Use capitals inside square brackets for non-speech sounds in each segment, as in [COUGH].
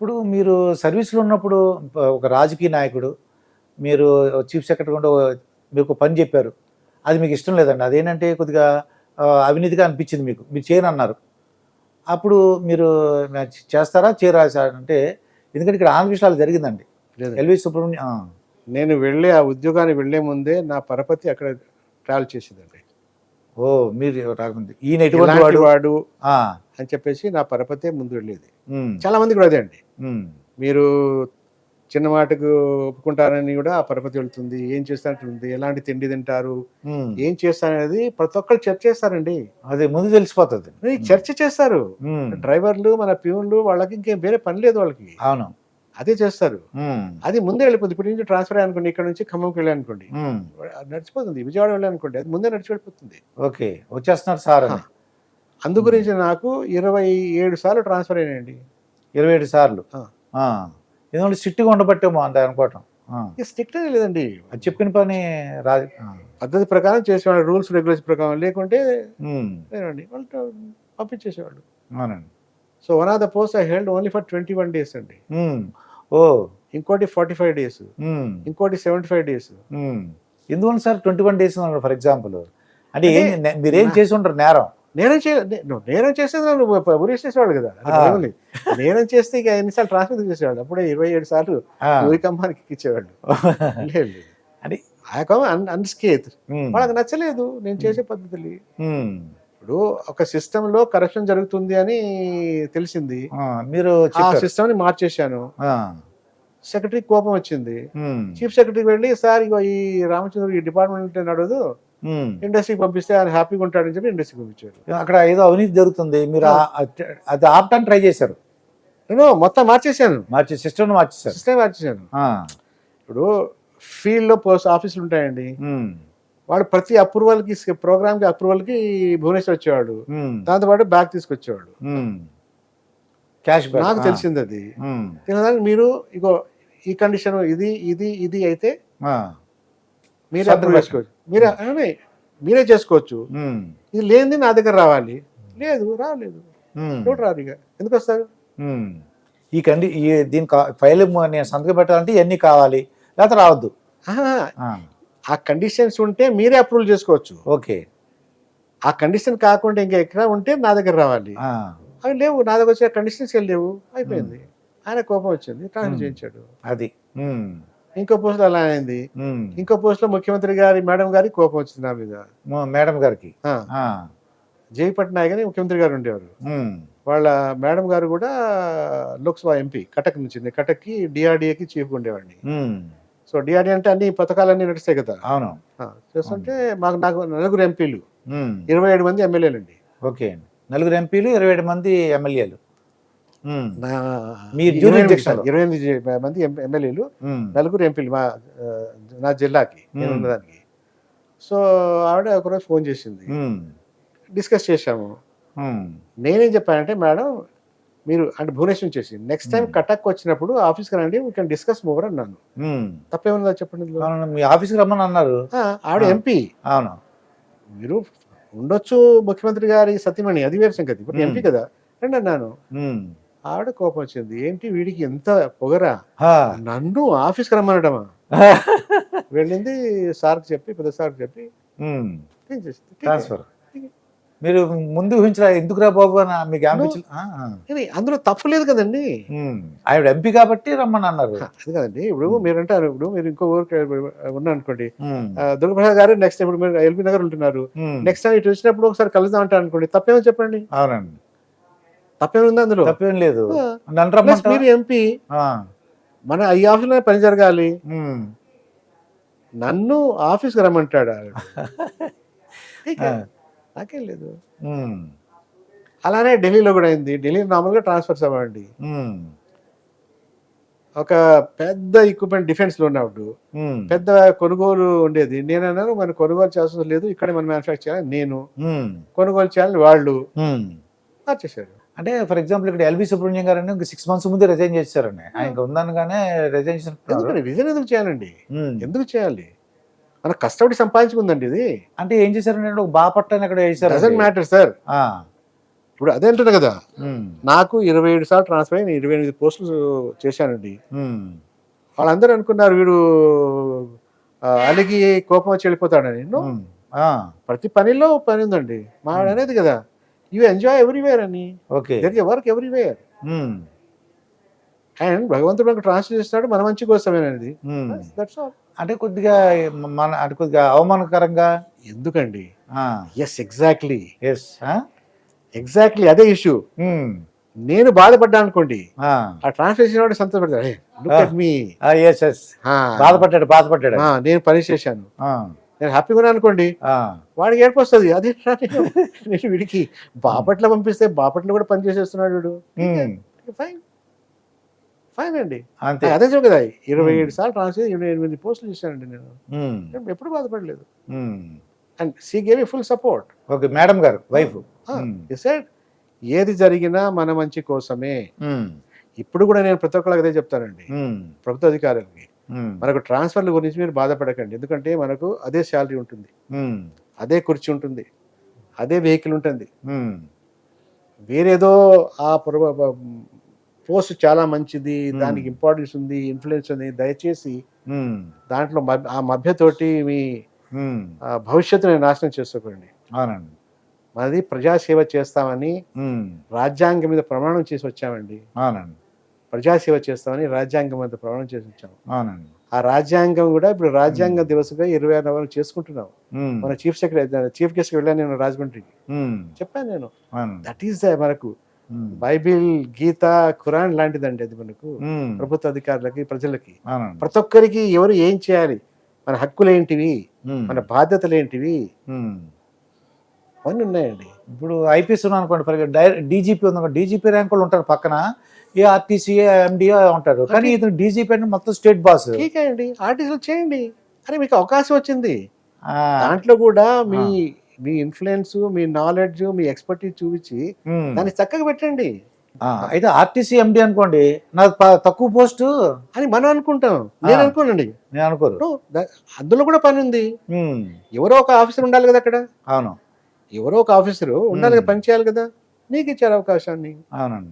ఇప్పుడు మీరు సర్వీస్లో ఉన్నప్పుడు ఒక రాజకీయ నాయకుడు మీరు చీఫ్ సెక్రటరీ ఉండి మీకు పని చెప్పారు. అది మీకు ఇష్టం లేదండి. అదేంటంటే కొద్దిగా అవినీతిగా అనిపించింది మీకు. మీరు చేయను అన్నారు. అప్పుడు మీరు చేస్తారా? చేయరా? సార్ అంటే ఎందుకంటే ఇక్కడ ఆంధ్రప్రదేశ్లో అలా జరిగిందండి. ఎల్వి సుబ్రహ్మణ్యం నేను వెళ్ళే ఆ ఉద్యోగానికి వెళ్ళే ముందే నా పరపతి అక్కడ ట్రావెల్ చేసేదండి. ఓ మీరు రాకుంది ఈయన ఎటువంటి వాడు? వాడు అని చెప్పేసి నా పరపతే ముందు వెళ్ళేది. చాలా మంది కూడా అదే అండి. మీరు చిన్న మాటకు ఒప్పుకుంటారని కూడా ఆ పరపతి వెళ్తుంది. ఏం చేస్తానంటుంది? ఎలాంటి తిండి తింటారు. ఏం చేస్తారనేది ప్రతి ఒక్కరు చర్చ చేస్తారండి. అదే ముందు తెలిసిపోతుంది. చర్చ చేస్తారు. డ్రైవర్లు మన ప్యూన్లు వాళ్ళకి ఇంకేం వేరే పని లేదు వాళ్ళకి. అవును. అదే చేస్తారు. అది ముందే వెళ్ళిపోతుంది. ఇప్పుడు నుంచి ట్రాన్స్ఫర్ అనుకోండి ఇక్కడ నుంచి ఖమ్మంకి వెళ్ళి అనుకోండి ఉమ్, నడిచిపోతుంది. విజయవాడ వెళ్ళి అనుకోండి అది ముందే నడిచి వెళ్ళిపోతుంది ఓకే. వచ్చేస్తున్నారు సార్ అందు గురించి నాకు ఇరవై ఏడు సార్లు ట్రాన్స్ఫర్ అయినాయండి. ఇరవై ఏడు సార్లు. ఎందుకంటే స్ట్రిక్ట్గా ఉండబట్టేమో అంత అనుకోవటం. స్ట్రిక్ట్ లేదండి. అది చెప్పిన పని ఆ. పద్ధతి ప్రకారం చేసేవాళ్ళు రూల్స్ రెగ్యులేషన్ ప్రకారం లేకుంటే లేదండి. వాళ్ళు పంపించేసేవాళ్ళు. అవునండి. So one of the post I held only for twenty one days అండి. ఓ ఇంకోటి ఫార్టీ ఫైవ్ డేస్. ఉమ్, ఇంకోటి సెవెంటీ ఫైవ్ డేస్. ఉమ్. ఎందువల్ల sir twenty one days for example? అంటే మీరేం చేసి ఉంటారు నేరం? నేరం చే నేరం చేస్తే ఉరేస్ చేసేవాళ్ళు కదా. నేరం చేస్తే ఇక ఎన్నిసార్లు ట్రాన్స్ఫర్ చేసేవాళ్ళు? అప్పుడే ఇరవై ఏడు సార్లు. ఊరి కమ్మానికి ఇచ్చేవాళ్ళు అంటే [LAUGHS] కమ్మ అన్స్కేత్. ఉమ్, వాళ్ళకి నచ్చలేదు నేను చేసే పద్ధతులు. ఇప్పుడు ఒక సిస్టమ్లో కరప్షన్ జరుగుతుంది అని తెలిసింది. మీరు ఆ సిస్టమ్ని మార్చేశాను. సెక్రటరీ కోపం వచ్చింది. చీఫ్ సెక్రటరీకి వెళ్ళి సార్ ఇగో ఈ రామచంద్ర ఈ డిపార్ట్మెంట్ నడవదు. ఇండస్ట్రీకి పంపిస్తే ఆయన హ్యాపీగా ఉంటాడని చెప్పి ఇండస్ట్రీకి పంపించారు. అక్కడ ఏదో అవినీతి జరుగుతుంది. మీరు అది ఆపటానికి ట్రై చేశారు. నేను మొత్తం మార్చేశాను. మార్చి సిస్టమ్ మార్చేశారు. సిస్టమ్ మార్చేశాను. ఆ, ఇప్పుడు ఫీల్డ్లో పోస్ట్ ఆఫీసులు ఉంటాయండి. వాడు ప్రతి అప్రూవల్కి ప్రోగ్రామ్కి అప్రూవల్కి భువనేశ్వర్ వచ్చేవాడు. దాంతో పాటు బ్యాగ్ తీసుకొచ్చేవాడు. క్యాష్ నాకు తెలిసింది అది. తినడానికి మీరు ఇగో ఈ కండిషన్ ఇది ఇది ఇది అయితే మీరే అప్రూవ్ బ్యాగ్. చేసుకోవచ్చు. మీరే మీరే చేసుకోవచ్చు. ఇది లేనిది నా దగ్గర రావాలి. లేదు రాలేదు. రాదు ఇక ఎందుకు వస్తారు. ఈ కండి ఈ దీని ఫైల్ నేను సంతకం పెట్టాలంటే ఇవన్నీ కావాలి? లేకపోతే రావద్దు. ఆ, కండిషన్స్ ఉంటే మీరే అప్రూవల్ చేసుకోవచ్చు. ఓకే. ఆ కండిషన్ కాకుండా ఇంకా ఎక్కడ ఉంటే నా దగ్గర రావాలి. అవి లేవు నా దగ్గర వచ్చే కండిషన్స్ లేవు. అయిపోయింది. ఆయన కోపం వచ్చింది. ట్రాన్స్ఫర్. చేయించాడు. అది. ఇంకో పోస్ట్ అలా అయింది. ఇంకో పోస్ట్లో ముఖ్యమంత్రి గారి మేడం గారి కోపం వచ్చింది నా మీద. మేడం గారికి. జై పట్నాయక్ అని ముఖ్యమంత్రి గారు ఉండేవారు. వాళ్ళ మేడం గారు కూడా లోక్సభ ఎంపీ కటక్ నుంచి కటక్కి డిఆర్డిఏకి చీఫ్ ఉండేవాడిని. సో డిఆర్డీ అంటే అన్ని పథకాలన్నీ నడుస్తాయి కదా. అవును. చేస్తుంటే మాకు నాకు నలుగురు ఎంపీలు. ఇరవై ఏడు మంది ఎమ్మెల్యేలండి ఓకే అండి. నలుగురు ఎంపీలు ఇరవై ఏడు మంది ఎమ్మెల్యేలు. ఇరవై ఎనిమిది మంది ఎమ్మెల్యేలు నలుగురు ఎంపీలు మా నా జిల్లాకి నేను. ఉన్నదానికి. సో ఆవిడ ఒకరోజు ఫోన్ చేసింది. డిస్కస్ చేశాము. నేనేం చెప్పానంటే మేడం మీరు అంటే భువనేశ్వరం చేసి నెక్స్ట్ టైం Hmm. కటక్ వచ్చినప్పుడు ఆఫీస్కి రండి వీ కెన్ డిస్కస్ మోర్ అన్నాను. తప్పేముందా చెప్పండి మీ ఆఫీస్కి రమ్మని అన్నారు. ఆవిడ. ఎంపీ అవును. మీరు ఉండొచ్చు ముఖ్యమంత్రి గారి సత్యమణి అది వేరు సంగతి. ఇప్పుడు Hmm. ఎంపీ కదా రండి అన్నాను. ఉమ్, ఆవిడ కోపం వచ్చింది. ఏంటి వీడికి ఎంత పొగరా. నన్ను ఆఫీస్కి రమ్మనడమా [LAUGHS] వెళ్ళింది సార్కి చెప్పి పెద్ద సార్కి చెప్పి? ట్రాన్స్ఫర్ మీరు ముందు ఊహించరా ఎందుకురా బాబు అని మీకు. కానీ అందులో తప్పు లేదు కదండి. ఆవిడ ఎంపీ కాబట్టి రమ్మని అన్నారు. అది కదండి. ఇప్పుడు మీరు అంటారు ఇప్పుడు మీరు ఇంకో ఊరికి ఉన్నా అనుకోండి దుర్గప్రసాద్ గారు నెక్స్ట్ ఇప్పుడు మీరు ఎల్బీ నగర్ ఉంటున్నారు. నెక్స్ట్ టైం ఇటు వచ్చినప్పుడు ఒకసారి కలుద్దాం అంటారు అనుకోండి తప్పేమో చెప్పండి. అవునండి. తప్పేముంది అందులో? తప్పేం లేదు? మీరు ఎంపీ మన ఈ ఆఫీస్లో పని జరగాలి. నన్ను ఆఫీస్కి రమ్మంటాడు నాకేం లేదు. అలానే ఢిల్లీలో కూడా అయింది. ఢిల్లీ మామూలుగా ట్రాన్స్ఫర్స్ అవ్వండి. ఒక పెద్ద ఎక్విప్మెంట్ డిఫెన్స్లో ఉన్నప్పుడు పెద్ద కొనుగోలు ఉండేది. నేను అన్నాను మనం కొనుగోలు చేయాల్సిన లేదు. ఇక్కడే మనం మ్యానుఫ్యాక్చర్ చేయాలి. నేను కొనుగోలు చేయాలని వాళ్ళు. మార్చేశారు. అంటే ఫర్ ఎగ్జాంపుల్ ఇక్కడ LV Subrahmanyam garu six months ముందే రిజైన్ చేశారండి ఆయన ఉందనగానే రిజైన్ విజన్ ఎందుకు చేయాలండి? ఎందుకు చేయాలి? మన కష్టపడి సంపాదించుకుందండి ఇది. అంటే ఏం చేశారంటే ఒక బాపట్ల అని అక్కడ డజన్ వేసారు మ్యాటర్ సార్ ఇప్పుడు అదే అంటున్నా కదా. నాకు ఇరవై ఏడు సార్లు ట్రాన్స్ఫర్ అయ్యి నేను ఇరవై ఎనిమిది పోస్టులు చేశానండి. వాళ్ళందరూ అనుకున్నారు వీడు అలిగి కోపం వచ్చి వెళ్ళిపోతాడని. ప్రతి పనిలో పని ఉందండి. మా అనేది కదా. యూ ఎంజాయ్ ఎవ్రీవేర్ అని. ఓకే. వర్క్ ఎవ్రీవేర్ అండ్ భగవంతుడు మనకు ట్రాన్స్ఫర్ చేస్తున్నాడు మన మంచి కోసమేనది. దట్స్ ఆల్ అంటే కొద్దిగా మన అంటే కొద్దిగా అవమానకరంగా? ఎందుకండి? ఎస్ ఎగ్జాక్ట్లీ ఎస్ ఎగ్జాక్ట్లీ అదే ఇష్యూ నేను బాధపడ్డా అనుకోండి ఆ. ట్రాన్స్ఫర్ చేసిన వాడు సంతోషపడతాడు. మీ బాధపడ్డాడు బాధపడ్డాడు. నేను పని చేశాను. ఆ, నేను హ్యాపీగా ఉన్నాను అనుకోండి వాడికి ఏడుపు వస్తుంది. అదే నేను [LAUGHS] వీడికి బాపట్ల పంపిస్తే బాపట్ల కూడా పని చేసేస్తున్నాడు వీడు. ఫైన్ ఫైన్ అండి. అంతే. అదే చెప్పు కదా ఇరవై Hmm. ఏడు సార్లు ట్రాన్స్ఫర్ ఇరవై ఎనిమిది పోస్టులు చేశానండి నేను. ఉమ్, నేను ఎప్పుడు బాధపడలేదు. And she gave full support okay madam గారు వైఫ్. సెడ్ ఏది జరిగినా మన మంచి కోసమే. ఇప్పుడు కూడా నేను ప్రతి ఒక్కరికి అదే చెప్తానండి. ప్రభుత్వ అధికారులకి. మనకు ట్రాన్స్ఫర్ల గురించి మీరు బాధపడకండి. ఎందుకంటే మనకు అదే శాలరీ ఉంటుంది. అదే కుర్చీ ఉంటుంది. అదే వెహికల్ ఉంటుంది. వేరేదో ఆ పోస్ట్ చాలా మంచిది. దానికి ఇంపార్టెన్స్ ఉంది ఇన్ఫ్లుయెన్స్ ఉంది. దయచేసి దాంట్లో ఆ మభ్యతోటి మీ భవిష్యత్తుని నాశనం చేసుకోకండి. అవునండి. మనది ప్రజాసేవ చేస్తామని రాజ్యాంగం మీద ప్రమాణం చేసి వచ్చామండి. అవునండి. ప్రజాసేవ చేస్తామని రాజ్యాంగం మీద ప్రమాణం చేసి వచ్చాము అవునండి. ఆ రాజ్యాంగం కూడా ఇప్పుడు రాజ్యాంగ దివసగా ఇరవై ఆరు నవంబర్ చేసుకుంటున్నాం. మన చీఫ్ సెక్రటరీ చీఫ్ గెస్ట్ వెళ్ళాను నేను రాజమండ్రికి. చెప్పాను నేను. దట్ ఈస్ ద మనకు బైబిల్ గీత ఖురాన్ లాంటిదండి అది మనకు. ఉమ్, ప్రభుత్వ అధికారులకి ప్రజలకి. ప్రతి ఒక్కరికి ఎవరు ఏం చేయాలి? మన హక్కులు ఏంటివి ఉమ్, మన బాధ్యతలు ఏంటివి. అవన్నీ ఉన్నాయండి. ఇప్పుడు ఐపీఎస్ ఉన్నాను అనుకోండి ఫర్ డీజీపీ ఉంది డీజీపీ ర్యాంక్ వాళ్ళు ఉంటారు పక్కన ఏ ఆర్టీసీ ఎండిఓ ఉంటారు. కానీ ఇతను డీజీపీ అంటే మొత్తం స్టేట్ బాస్. అండి. ఆర్టిస్టులు చేయండి. అరే మీకు అవకాశం వచ్చింది. దాంట్లో కూడా మీ మీ ఇన్ఫ్లుయెన్స్ మీ నాలెడ్జ్ మీ ఎక్స్పర్టీస్ చూపించి దాన్ని చక్కగా పెట్టండి. అయితే ఆర్టీసీ ఎండి అనుకోండి నాకు తక్కువ పోస్ట్. అని మనం అనుకుంటాం. నేను. అనుకోనండి. నేను దా- అందులో కూడా పని ఉంది ఉమ్, ఎవరో ఒక ఆఫీసర్ ఉండాలి కదా అక్కడ? అవును. ఎవరో ఒక ఆఫీసర్ ఉండాలి కదా, Hmm. పని చేయాలి కదా? నీకు ఇచ్చారు అవకాశాన్ని. అవునండి.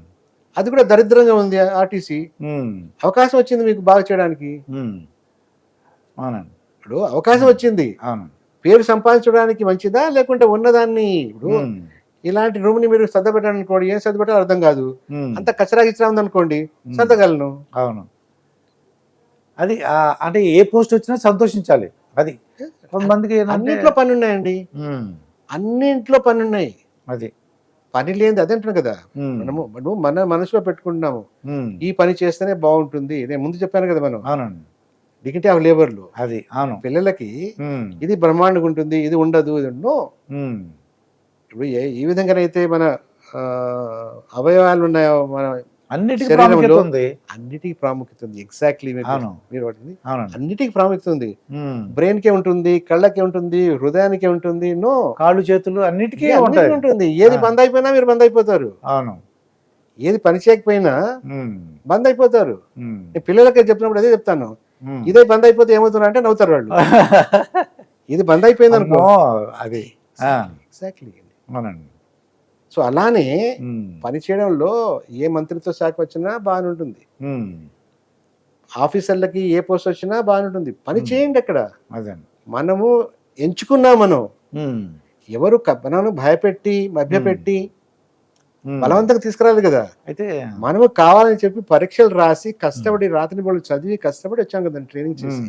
అది కూడా దరిద్రంగా ఉంది ఆర్టీసీ అవకాశం వచ్చింది మీకు బాగా చేయడానికి. అవునండి. ఇప్పుడు అవకాశం వచ్చింది. అవును. పేరు సంపాదించడానికి మంచిదా లేకుంటే ఉన్నదాన్ని? ఇప్పుడు ఇలాంటి రూమ్ని మీరు సర్దపెట్టాను అనుకోండి ఏం సర్దపెట్టాలో అర్థం కాదు. అంత కచరా గిచరా ఉందనుకోండి ఉమ్. సర్దగలను అవును. అది అంటే ఏ పోస్ట్ వచ్చినా సంతోషించాలి. అది. కొంతమందికి అన్నింట్లో పని ఉన్నాయండి అన్నింట్లో పని ఉన్నాయి అది. పని లేనిది అదే అంటున్నా కదా. మనము మనం మన మనసులో పెట్టుకుంటున్నాము. ఈ పని చేస్తేనే బాగుంటుంది. నేను ముందు చెప్పాను కదా మనం. అవునండి. డిగ్నిటీ ఆఫ్ లేబర్లు. అది అవును. పిల్లలకి ఇది బ్రహ్మాండంగా ఉంటుంది ఇది ఉండదు ఇది నో ఉమ్, ఇప్పుడు ఈ విధంగానైతే మన అవయవాలు ఉన్నాయో మన అన్నిటికీ ప్రాముఖ్యత ఉంది. అన్నిటికీ ప్రాముఖ్యత ఉంది. ఎగ్జాక్ట్లీ. మీరు అవునండి. అన్నిటికీ ప్రాముఖ్యత ఉంది. బ్రెయిన్ కే ఉంటుంది కళ్ళకే ఉంటుంది హృదయానికే ఉంటుంది నో. కాళ్ళు చేతులు అన్నిటికీ అన్నిటికీ ఉంటుంది. ఏది. బంద్ అయిపోయినా మీరు బంద్ అయిపోతారు. అవును. ఏది పని చేయకపోయినా బంద్ అయిపోతారు. పిల్లలకి చెప్పినప్పుడు అదే చెప్తాను. ఇదే బంద్ అయిపోతే ఏమవుతున్నారు అంటే నవ్వుతారు వాళ్ళు. [LAUGHS] ఇది బంద్ అయిపోయింది అనుకో. అది. ఎగ్జాక్ట్లీ అవునండి. సో అలానే ఉమ్, పని చేయడంలో ఏ మంత్రిత్వ శాఖ వచ్చినా బాగానే ఉంటుంది. ఉమ్, ఆఫీసర్లకి ఏ పోస్ట్ వచ్చినా బాగానే ఉంటుంది. పని Hmm. చేయండి అక్కడ. మనము ఎంచుకున్నాం మనం ఎవరు క- మనల్ని భయపెట్టి మభ్యపెట్టి. బలవంతంగా తీసుకురాలి కదా. అయితే మనము కావాలని చెప్పి పరీక్షలు రాసి కష్టపడి రాత్రి వాళ్ళు చదివి కష్టపడి వచ్చాం కదా ట్రైనింగ్ చేసి.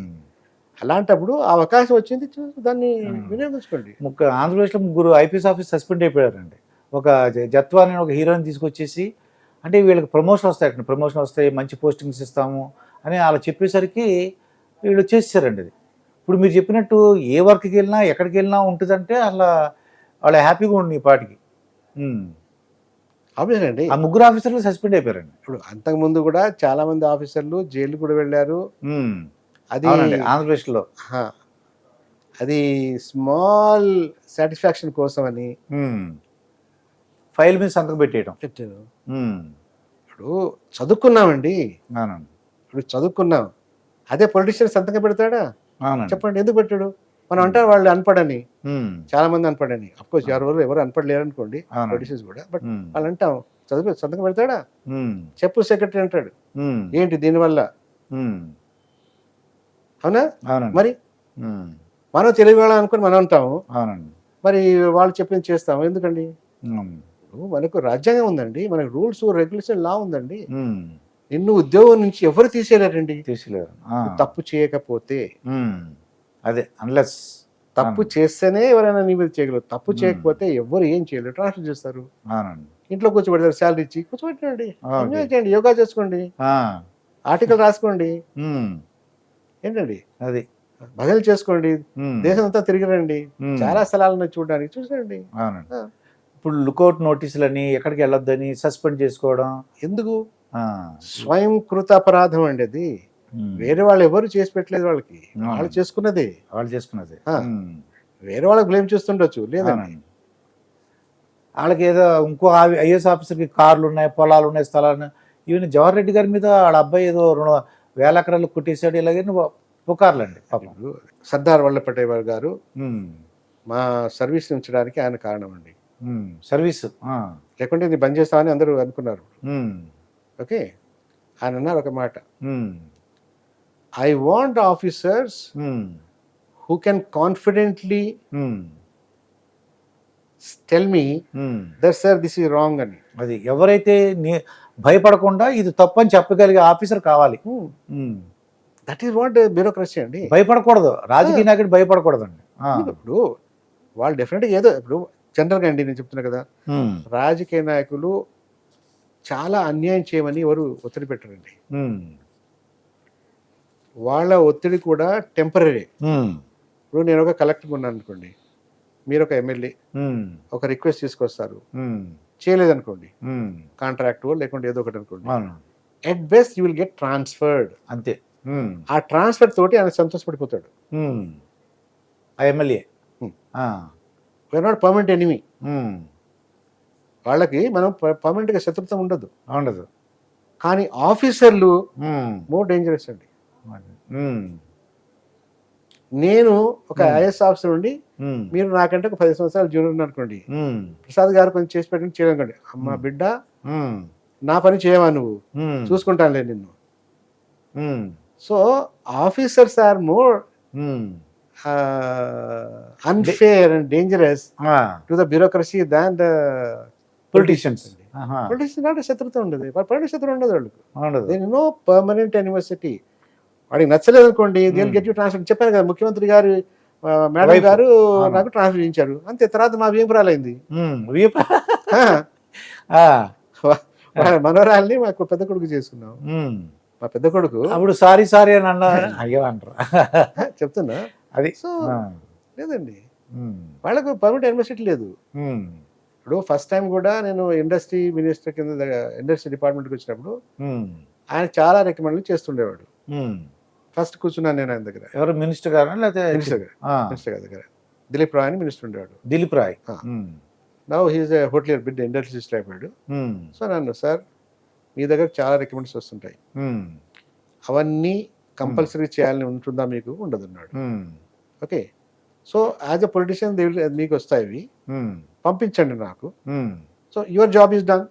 అలాంటప్పుడు ఆ అవకాశం వచ్చింది దాన్ని. వినియోగించుకోండి. ముక్క ఆంధ్రప్రదేశ్లో ముగ్గురు ఐపీఎస్ ఆఫీస్ సస్పెండ్ అయిపోయారండి. ఒక జత్వా అనే ఒక హీరోని తీసుకొచ్చేసి అంటే వీళ్ళకి ప్రమోషన్ వస్తాయి ప్రమోషన్ వస్తాయి మంచి పోస్టింగ్స్ ఇస్తాము అని అలా చెప్పేసరికి వీళ్ళు చేసేసారండి అది. ఇప్పుడు మీరు చెప్పినట్టు ఏ వర్క్కి వెళ్ళినా ఎక్కడికి వెళ్ళినా ఉంటుందంటే అలా వాళ్ళ హ్యాపీగా ఉండి ఈ పాటికి. అండి ఆ ముగ్గురు ఆఫీసర్లు సస్పెండ్ అయిపోయారండి. ఇప్పుడు అంతకు ముందు కూడా చాలా మంది ఆఫీసర్లు జైలు కూడా వెళ్ళారు. అది అవునండి ఆంధ్రప్రదేశ్లో. హా. అది స్మాల్ సాటిస్ఫాక్షన్ కోసం అని. ఫైల్ మీద సంతకం పెట్టేయడం పెట్టారు. ఇప్పుడు చదువుకున్నామండి. ఇప్పుడు చదువుకున్నాం. అదే పొలిటీషియన్ సంతకం పెడతాడా? చెప్పండి ఎందుకు పెట్టాడు? మనం అంటే వాళ్ళు అన్పడని. చాలా మంది అన్పడని. అఫ్కోర్స్ ఎవరు ఎవరు అన్పడలేరు అనుకోండి. ప్రొడ్యూసర్స్ కూడా. బట్ వాళ్ళు అంటాం చదువు సంతకం పెడతాడా? చెప్పు సెక్రటరీ అంటాడు. ఏంటి దీనివల్ల? అవునా? మరి? మనం తెలుగు వాళ్ళం అనుకుని మనం అంటాము మరి వాళ్ళు చెప్పింది చేస్తాము ఎందుకండి? మనకు రాజ్యాంగం ఉందండి. మనకు రూల్స్ రెగ్యులేషన్ లా ఉందండి. నిన్ను ఉద్యోగం నుంచి ఎవరు తీసేయలేరండి? తీసుకోలేరు ఆ, తప్పు చేయకపోతే అదే అన్లెస్ తప్పు చేస్తేనే ఎవరైనా నీ మీద చేయగలరు. తప్పు చేయకపోతే ఎవరు ఏం చేయలేరు. ట్రాన్స్ఫర్ చేస్తారు. ఇంట్లో కూర్చోబెడతారు శాలరీ ఇచ్చి కూర్చోబెట్టండి. ఎంజాయ్ చేయండి యోగా చేసుకోండి. ఆర్టికల్ రాసుకోండి. ఏంటండి? అది. భజనలు చేసుకోండి. దేశం అంతా తిరిగిరండి చాలా స్థలాలను చూడడానికి చూసండి. ఇప్పుడు లుకౌట్ నోటీసులని ఎక్కడికి వెళ్ళొద్దని సస్పెండ్ చేసుకోవడం. ఎందుకు? ఆ, స్వయం కృత అపరాధం అండి అది. వేరే వాళ్ళు ఎవరు చేసి పెట్టలేదు వాళ్ళకి. వాళ్ళు చేసుకున్నదే. వాళ్ళు చేసుకున్నది. ఉమ్, వేరే వాళ్ళకి బ్లేమ్ చేస్తుండొచ్చు అవునండి. వాళ్ళకి ఏదో ఇంకో ఐఏఎస్ ఆఫీసర్కి కార్లు ఉన్నాయి పొలాలు ఉన్నాయి స్థలాలు ఈవెన్ జవహర్ రెడ్డి గారి మీద వాళ్ళ అబ్బాయి ఏదో రెండు వేల ఎకరాలు కుట్టేశాడు ఇలాగే పుకార్లు అండి పాపం. సర్దార్ వల్లభాయ్ గారు ఉమ్, మా సర్వీస్ ఉంచడానికి ఆయన కారణం అండి సర్వీస్ లేకుంటే ఇది బంద్ చేస్తామని అందరూ అనుకున్నారు. ఓకే? ఆయన అన్నారు ఒక మాట. I want officers who can confidently tell me. That sir this ఈ రాంగ్ అని అది ఎవరైతే భయపడకుండా ఇది తప్పని చెప్పగలిగే ఆఫీసర్ కావాలి. దట్ ఈస్ వాట్ బ్యూరోక్రసీ అండి. భయపడకూడదు. రాజకీయ నాయకుడు భయపడకూడదండి. ఆ, ఇప్పుడు వాళ్ళు డెఫినెట్గా ఏదో ఇప్పుడు జనరల్గా అండి నేను చెప్తున్నా కదా. ఉమ్, రాజకీయ నాయకులు చాలా అన్యాయం చేయమని ఎవరు ఒత్తిడి పెట్టరండి ఉమ్, వాళ్ళ ఒత్తిడి కూడా టెంపరీ ఇప్పుడు నేను ఒక కలెక్టర్ ఉన్నాను అనుకోండి. మీరు ఒక ఎమ్మెల్యే ఒక రిక్వెస్ట్ తీసుకొస్తారు. చేయలేదనుకోండి. కాంట్రాక్ట్ లేకుంటే ఏదో ఒకటి అనుకోండి. At best you will get transferred అంతే. ఆ ట్రాన్స్ఫర్ తోటి ఆయన సంతోషపడిపోతాడు. MLA we're not permanent enemy వాళ్ళకి మనం పర్మనెంట్గా శత్రుత్వం ఉండదు. ఉండదు. కానీ ఆఫీసర్లు మోర్ డేంజరస్ అండి. నేను ఒక. ఐఎస్ ఆఫీసర్ ఉండి మీరు నాకంటే ఒక పది సంవత్సరాలు జూనియర్ అనుకోండి. ప్రసాద్ గారు కొంచెం చేసి పెట్టండి చేయకండి అమ్మ. బిడ్డ నా పని చేయవా నువ్వు? చూసుకుంటానులే నిన్ను. So officers are more. Unfair and dangerous to the bureaucracy than the politicians ఆహా, పొలిటీషియన్ అంటే శత్రుత్వం ఉండదు. పర్మనెంట్ శత్రువు ఉండదు వాళ్ళకు. నో పర్మనెంట్ యూనివర్సిటీ వాడికి నచ్చలేదు అనుకోండి దేని Hmm. గెట్ యూ ట్రాన్స్ఫర్ చెప్పాను కదా ముఖ్యమంత్రి గారు మేడం. గారు. నాకు ట్రాన్స్ఫర్ చేయించారు. అంతే తర్వాత మా ఆ, వాళ్ళ మనవరాల్ని మాకు పెద్ద కొడుకు చేసుకున్నాం. ఉమ్. మా పెద్ద కొడుకు. అప్పుడు సారీ సారీ అని అన్నా [LAUGHS] అయ్యో అంటారు. చెప్తున్నా. అది. లేదండి. ఉమ్, వాళ్ళకు పర్మనెంట్ యూనివర్సిటీ లేదు. ఇప్పుడు ఫస్ట్ టైం కూడా నేను ఇండస్ట్రీ మినిస్టర్ కింద ఇండస్ట్రీ డిపార్ట్మెంట్కి వచ్చినప్పుడు ఆయన చాలా రికమెండ్లు చేస్తుండేవాడు. ఫస్ట్ కూర్చున్నాను నేను ఆయన దగ్గర. ఎవరు? మినిస్టర్ గారు? లేకపోతే మినిస్టర్ గారు. మినిస్టర్ గారి దగ్గర. దిలీప్ రాయ్ అని మినిస్టర్ ఉండేవాడు. Dilip Ray. Um, now he's hotelier big industrialist అయిపోయాడు సో నన్ను సార్ మీ దగ్గర చాలా రికమెండ్స్ వస్తుంటాయి. అవన్నీ కంపల్సరీ చేయాలని ఉంటుందా మీకు? ఉండదు అన్నాడు. Okay so as a politician మీకు వస్తాయి ఇవి. పంపించండి నాకు. So your job is done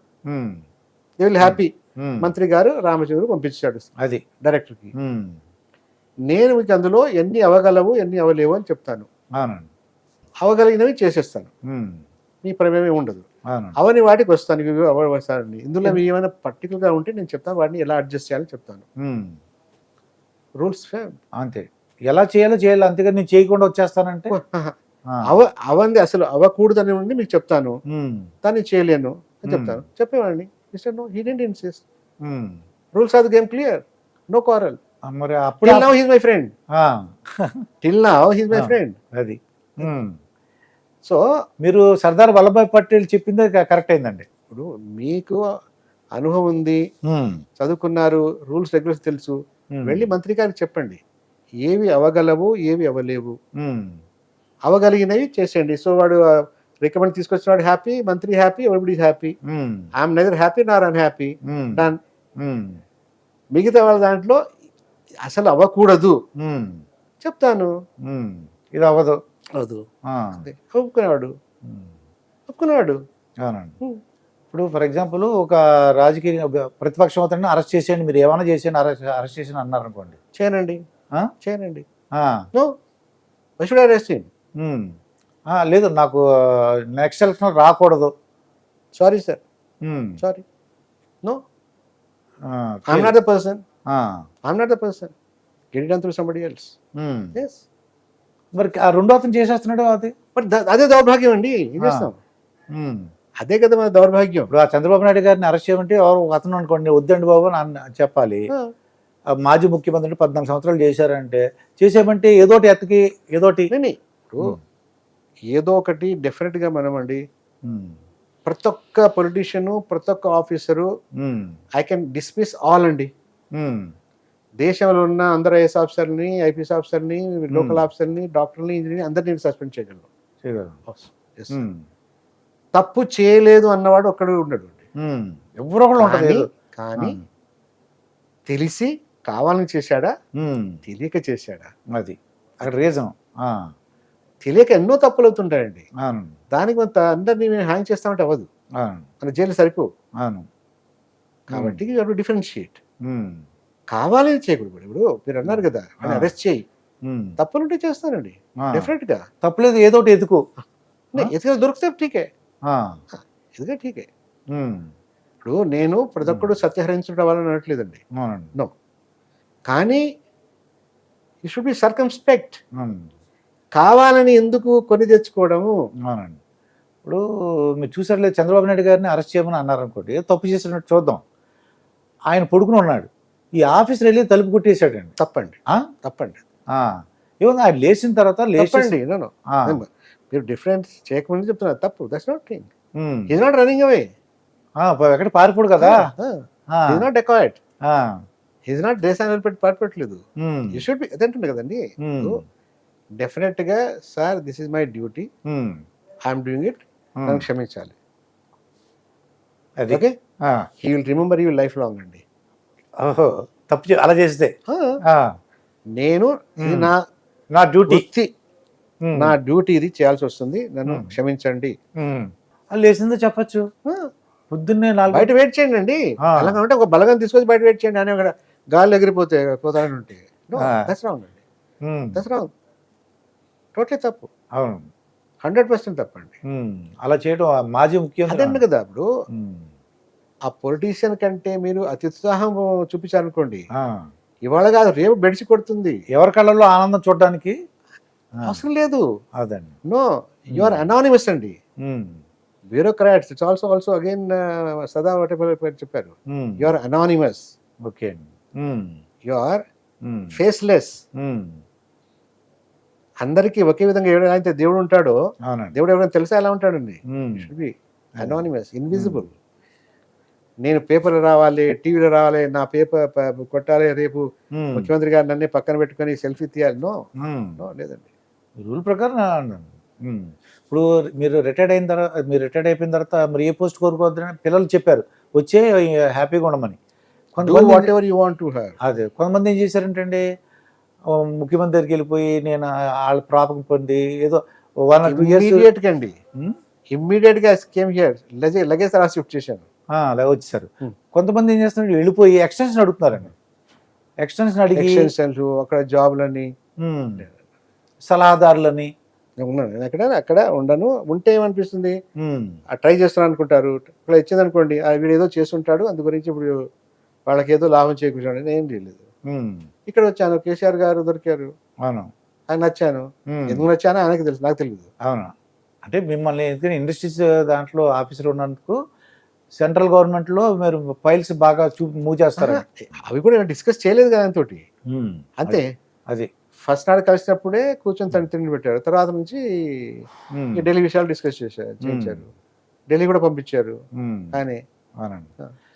they will happy. మంత్రి గారు రామచంద్ర పంపించాడు. అది. డైరెక్టర్కి నేను మీకు అందులో ఎన్ని అవగలవు ఎన్ని అవలేవు అని చెప్తాను. అవగలిగినవి చేసేస్తాను. ఉమ్, మీ ప్రమేయం ఉండదు. అవని వాటికి వస్తాను ఇవి అవ వస్తానండి. ఇందులో మీ ఏమైనా పర్టికులర్గా ఉంటే నేను చెప్తాను వాటిని ఎలా అడ్జస్ట్ చేయాలని చెప్తాను. రూల్స్ అంతే. ఎలా చేయాలో చేయాలి అంతేగా నేను చేయకుండా వచ్చేస్తానంటే? అవ అవంది అసలు అవ్వకూడదని ఉండి మీకు చెప్తాను. దాన్ని చేయలేను అని. చెప్తాను. చెప్పేవాడిని mister no he didn't insist. Rules are the game clear no quarrel మరి అప్పుడు now he's my friend till now he's my. Friend అది. సో మీరు సర్దార్ వల్లభాయ్ పటేల్ చెప్పిందే కరెక్ట్ అయిందండి. ఇప్పుడు మీకు అనుభవం ఉంది. ఉమ్, చదువుకున్నారు రూల్స్ రెగ్యులేషన్ తెలుసు. ఉమ్, వెళ్ళి మంత్రి గారికి చెప్పండి. ఏవి అవగలవు ఏవి అవలేవు. ఉమ్, అవగలిగినవి చేసేయండి. సో వాడు రికమెండ్ తీసుకొచ్చినాడు హ్యాపీ మంత్రి happy everybody happy I'm neither happy nor unhappy um, done ఉమ్, మిగతా వాళ్ళ దాంట్లో అసలు అవ్వకూడదు చెప్తాను. ఇది అవ్వదు. అవదు. ఒప్పుకునేవాడు ఒప్పుకునేవాడు అవునండి. ఉమ్. ఇప్పుడు ఫర్ ఎగ్జాంపుల్ ఒక రాజకీయ ప్రతిపక్షం అతన్ని అరెస్ట్ చేసేయండి మీరు ఏమైనా చేసేయండి అరెస్ట్ అరెస్ట్ చేసి అన్నారు అనుకోండి చేయనండి? చేయనండి అరెస్ట్. ఆ, లేదు నాకు నెక్స్ట్ ఎలక్షన్ రాకూడదు. Sorry sir sorry no. I'm not the person I'm not the person get it through somebody else. Yes మరి ఆ రెండో అతను చేసేస్తున్నాడు అది? బట్ అదే దౌర్భాగ్యం అండి. ఏం చేస్తాం? ఉమ్. అదే కదా మన దౌర్భాగ్యం. ఇప్పుడు ఆ చంద్రబాబు నాయుడు గారిని అరెస్ట్ చేయమంటే ఎవరు అతను అనుకోండి వద్దండి బాబు అని చెప్పాలి. మాజీ ముఖ్యమంత్రి పద్నాలుగు సంవత్సరాలు చేశారంటే చేసేమంటే ఏదోటి ఎత్తకి ఏదోటి ఏదో ఒకటి. డెఫినెట్గా మనం అండి ప్రతి ఒక్క పొలిటీషియన్ ప్రతి ఒక్క officer I can dismiss all అండి. దేశంలో ఉన్న అందరు ఐఎస్ ఆఫీసర్ని ఐపీఎస్ ఆఫీసర్ని లోకల్ ఆఫీసర్ని డాక్టర్ని ఇంజనీర్ అందరినీ సస్పెండ్ చేయగలరు. తప్పు చేయలేదు అన్నవాడు ఒక్కడు ఉండడు. ఎవరో ఒకళ్ళు ఉంటుంది కానీ- తెలిసి కావాలని చేశాడా? తెలియక చేశాడా? అది. అక్కడ రీజన్ తెలియక ఎన్నో తప్పులు అవుతుంటాయండి. దానికి కొంత అందరినీ మేము హ్యాంగ్ చేస్తామంటే అవ్వదు. మన జైలు సరిపో అవును. కాబట్టి డిఫరెన్షియేట్. ఉమ్, కావాలని చేయకూడదు ఇప్పుడు మీరు అన్నారు కదా. అరెస్ట్ చేయి. తప్పులుంటే చేస్తానండి. డెఫినెట్గా. తప్పులేదు ఏదోటి ఎదుకు. ఎదుగు దొరికితే ఎదుగా ఠీకే. ఉమ్, ఇప్పుడు నేను ప్రతి ఒక్కడు సత్యహరించడం వాళ్ళని అనట్లేదండి అవునండి. కానీ యూ షుడ్ బి సర్కమ్స్పెక్ట్ అవును కావాలని ఎందుకు కొని తెచ్చుకోవడము? ఇప్పుడు మీరు చూసారులేదు చంద్రబాబు నాయుడు గారిని అరెస్ట్ చేయమని అన్నారు అనుకోండి ఏదో తప్పు చేసినట్టు చూద్దాం. ఆయన పడుకుని ఉన్నాడు. ఈ ఆఫీసర్ వెళ్ళి తలుపు కొట్టేశాడండి. తప్పండి? తప్పండి. ఏముంది ఆయన లేచిన తర్వాత లేచి తప్పండి. నేను ఆ, మీరు డిఫరెన్స్ చేయకముందు చెప్తున్నారు. తప్పు. That's not thing. Is not running away ఎక్కడ పారిపోడు కదా? Is not dacoit is not దేశాన్ని పెట్టి పారిపెట్టలేదు ఉమ్, యూ షుడ్ బి అదంటుంది కదండి. డెఫినెట్గా sir this is my duty I'm doing it. నన్ను క్షమించాలి. అది okay. He will remember you life long అండి. ఓహో తప్పు అలా చేస్తే. నేను. నా నా డ్యూటీ. నా డ్యూటీ ఇది చేయాల్సి వస్తుంది. నన్ను. క్షమించండి. లేచిందో చెప్పచ్చు. పొద్దున్నే నాలుగు బయట వెయిట్ చేయండి అండి. అలాగే ఉంటే ఒక బలగం తీసుకొచ్చి బయట వెయిట్ చేయండి అని అక్కడ గాలి ఎగిరిపోతే ఉంటే అండి. ఉమ్, దట్స్ రాంగ్ టోటలీ తప్పు. అవును. హండ్రెడ్ పర్సెంట్ తప్పండి. అలా చేయడం మాజీ అదండి ముఖ్యమంత్రి కదా ఇప్పుడు ఆ పొలిటీషియన్ కంటే మీరు అతి ఉత్సాహం చూపించారనుకోండి ఆ. ఇవాళ కాదు రేపు బెడిచి కొడుతుంది. ఎవరి కళ్ళల్లో ఆనందం చూడడానికి? అవసరం లేదు. అదండి. నో యు ఆర్ అనానిమస్ అండి. Bureaucrats it's also also again సదా వాటి చెప్పారు. You are anonymous. Okay you are faceless. అందరికీ ఒకే విధంగా ఎవరైతే దేవుడు ఉంటాడో దేవుడు ఎవరైనా తెలిసా ఎలా ఉంటాడండి? షుడ్ బి అనానిమస్ ఇన్విజిబుల్ నేను పేపర్ రావాలి టీవీలో రావాలి నా పేపర్ కొట్టాలి రేపు ముఖ్యమంత్రి గారు నన్నే పక్కన పెట్టుకొని సెల్ఫీ తీయాలి. నో. లేదండి. రూల్ ప్రకారం. ఇప్పుడు మీరు రిటైర్డ్ అయిన తర్వాత మీరు రిటైర్డ్ అయిపోయిన తర్వాత మరి ఏ పోస్ట్ కోరుకోవద్దని పిల్లలు చెప్పారు. వచ్చే హ్యాపీగా ఉండమని. కొంతమంది whatever you want to అదే కొంతమంది ఏం చేశారంటే ముఖ్యమంత్రి దగ్గరికి వెళ్ళిపోయి నేను వాళ్ళ ప్రాపకం పొంది ఏదో వన్ ఆర్ టూ ఇయర్స్ అండి. ఇమ్మీడియట్గా కేమ్ హియర్ లగేజ్ రాసి షిఫ్ట్ చేశాను అలా వచ్చేసారు Hmm. కొంతమంది ఏం చేస్తున్నారు? వెళ్ళిపోయి ఎక్స్టెన్షన్ అడుగుతున్నారండి. ఎక్స్టెన్షన్ అడిగి ఎక్స్టెన్షన్స్ అక్కడ జాబ్లని. ఉమ్, సలహాదారులని. నేను ఉన్నాను. నేను అక్కడ అక్కడ ఉండను. ఉంటే ఏమనిపిస్తుంది? ట్రై చేస్తున్నాను అనుకుంటారు. ఇక్కడ ఇచ్చింది అనుకోండి ఆ వీడు ఏదో చేస్తుంటాడు. అందు గురించి ఇప్పుడు వాళ్ళకి ఏదో లాభం చేకూర్చాడు నేను ఏం చేయలేదు. ఉమ్, ఇక్కడ వచ్చాను కేసీఆర్ గారు దొరికారు. అవును. ఆయన నచ్చాను. ఎందుకు నచ్చానో ఆయనకి తెలుసు నాకు తెలియదు అవును. అంటే మిమ్మల్ని ఎందుకంటే ఇండస్ట్రీస్ దాంట్లో ఆఫీసర్ ఉన్నందుకు సెంట్రల్ గవర్నమెంట్లో మీరు ఫైల్స్ బాగా చూ మూవ్ చేస్తారు. అవి కూడా నేను డిస్కస్ చేయలేదు కదా ఆయనతోటి అంతే. అది. ఫస్ట్ నాడు కలిసినప్పుడే కూర్చొని తను తిండి పెట్టారు. తర్వాత నుంచి ఢిల్లీ విషయాలు డిస్కస్ చేశారు చేయించారు. ఢిల్లీ కూడా పంపించారు. కానీ అవునండి.